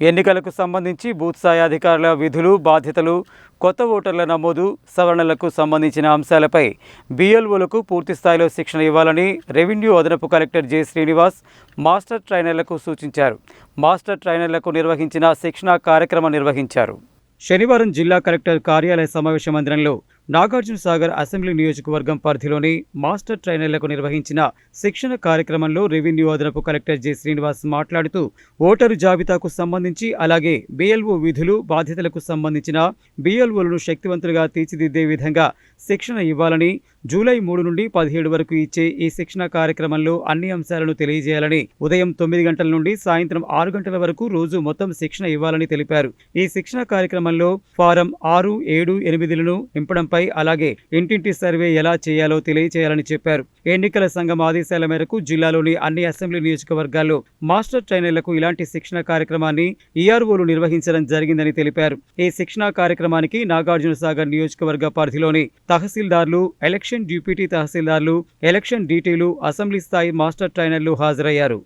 ఎన్నికలకు సంబంధించి బూత్ స్థాయి అధికారుల విధులు బాధ్యతలు కొత్త ఓటర్ల నమోదు సవరణలకు సంబంధించిన అంశాలపై బిఎల్ఓలకు పూర్తి స్థాయిలో శిక్షణ ఇవ్వాలని రెవెన్యూ అదనపు కలెక్టర్ జె శ్రీనివాస్ మాస్టర్ ట్రైనర్లకు సూచించారు. మాస్టర్ ట్రైనర్లకు నిర్వహించిన శిక్షణా కార్యక్రమం నిర్వహించారు. శనివారం జిల్లా కలెక్టర్ కార్యాలయ సమావేశ మందిరంలో నాగార్జున సాగర్ అసెంబ్లీ నియోజకవర్గం పరిధిలోని మాస్టర్ ట్రైనర్లకు నిర్వహించిన శిక్షణ కార్యక్రమంలో రెవెన్యూ అదనపు కలెక్టర్ జె. శ్రీనివాస్ మాట్లాడుతూ ఓటరు జాబితాకు సంబంధించి అలాగే బీఎల్ఓ విధులు బాధ్యతలకు సంబంధించిన బీఎల్ఓలను శక్తివంతులుగా తీర్చిదిద్దే విధంగా శిక్షణ ఇవ్వాలని జూలై మూడు నుండి పదిహేడు వరకు ఇచ్చే ఈ శిక్షణ కార్యక్రమంలో అన్ని అంశాలను తెలియజేయాలని ఉదయం తొమ్మిది గంటల నుండి సాయంత్రం ఆరు గంటల వరకు రోజు మొత్తం శిక్షణ ఇవ్వాలని తెలిపారు. ఈ శిక్షణ కార్యక్రమంలో ఫారం ఆరు ఏడు ఎనిమిదిలను నింపడం పై అలాగే ఇంటింటి సర్వే ఎలా చేయాలో తెలియజేయాలని చెప్పారు. ఎన్నికల సంఘం ఆదేశాల మేరకు జిల్లాలోని అన్ని అసెంబ్లీ నియోజకవర్గాల్లో మాస్టర్ ట్రైనర్లకు ఇలాంటి శిక్షణ కార్యక్రమాన్ని ఈఆర్ఓలు నిర్వహించడం జరిగిందని తెలిపారు. ఈ శిక్షణ కార్యక్రమానికి నాగార్జున సాగర్ నియోజకవర్గ పరిధిలోని తహసీల్దార్లు ఎలక్షన్ డ్యూపీటీ తహసీల్దార్లు ఎలక్షన్ డీటీలు అసెంబ్లీ స్థాయి మాస్టర్ ట్రైనర్లు హాజరయ్యారు.